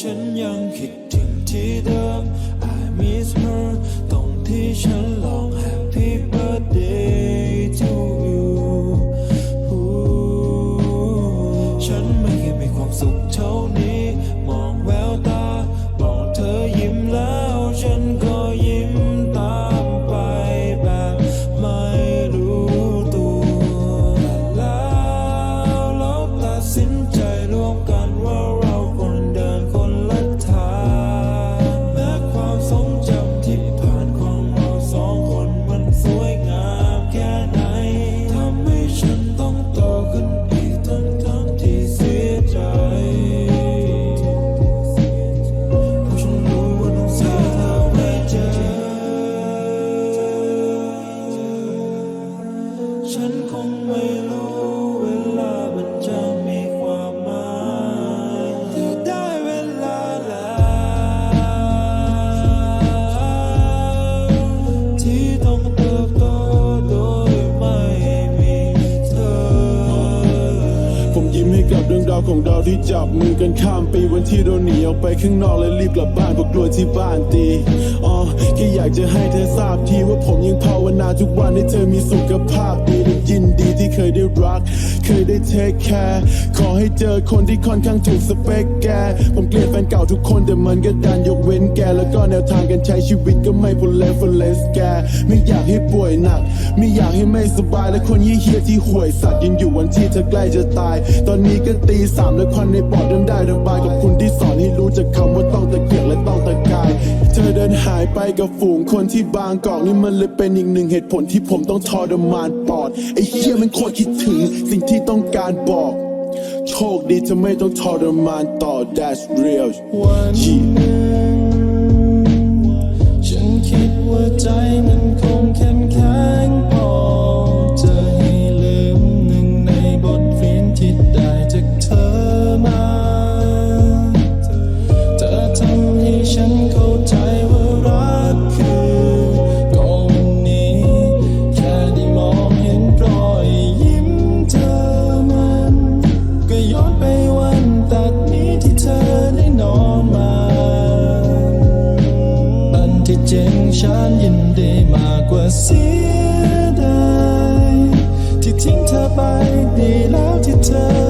ฉันยังคิดถึงที่เดิม I miss her ตรงที่ฉันลอง เรื่องราวของเราที่จับมือกันข้ามปีวันที่เราหนีออกไปข้างนอกและรีบกลับบ้านเพราะกลัวที่บ้านตีอ๋อแค่อยากจะให้เธอทราบทีว่าผมยังภาวนาทุกวันให้เธอมีสุขภาพดี ยินดีที่เคยได้รัก เคยได้เทคแคร์ขอให้เจอคนที่ค่อนข้างถูกสเปคแก ผมเกลียดแฟนเก่าทุกคนแต่มันก็ดันยกเว้นแก แล้วก็แนวทางการใช้ชีวิตก็ไม่พลเลฟเลสแก ไม่อยากให้ป่วยหนัก ไม่อยากให้ไม่สบายและคนยี่เฮียที่ห่วยสัตว์ยังอยู่วันที่เธอใกล้จะตาย ตอนนี้ก็ตีสามและควันในปอดเริ่มได้ระบายกับคุณที่ส ไปกับฝูงคนที่บางกอกนี่มันเลยเป็นอีกหนึ่งเหตุผลที่ผมต้องทรมานปอดไอ้เฮียมันโคตรคิดถึงสิ่งที่ต้องการบอก โชคดีจะไม่ต้องทรมานต่อ that's real วันหนึ่งฉันคิดว่าใจมัน อนไปวันตัดนี้ที่เธอได้นอนมาอันที่จริงฉันยินดีมากกว่าเสียดายที่ทิ้งเธอไปดีแล้วที่เธอ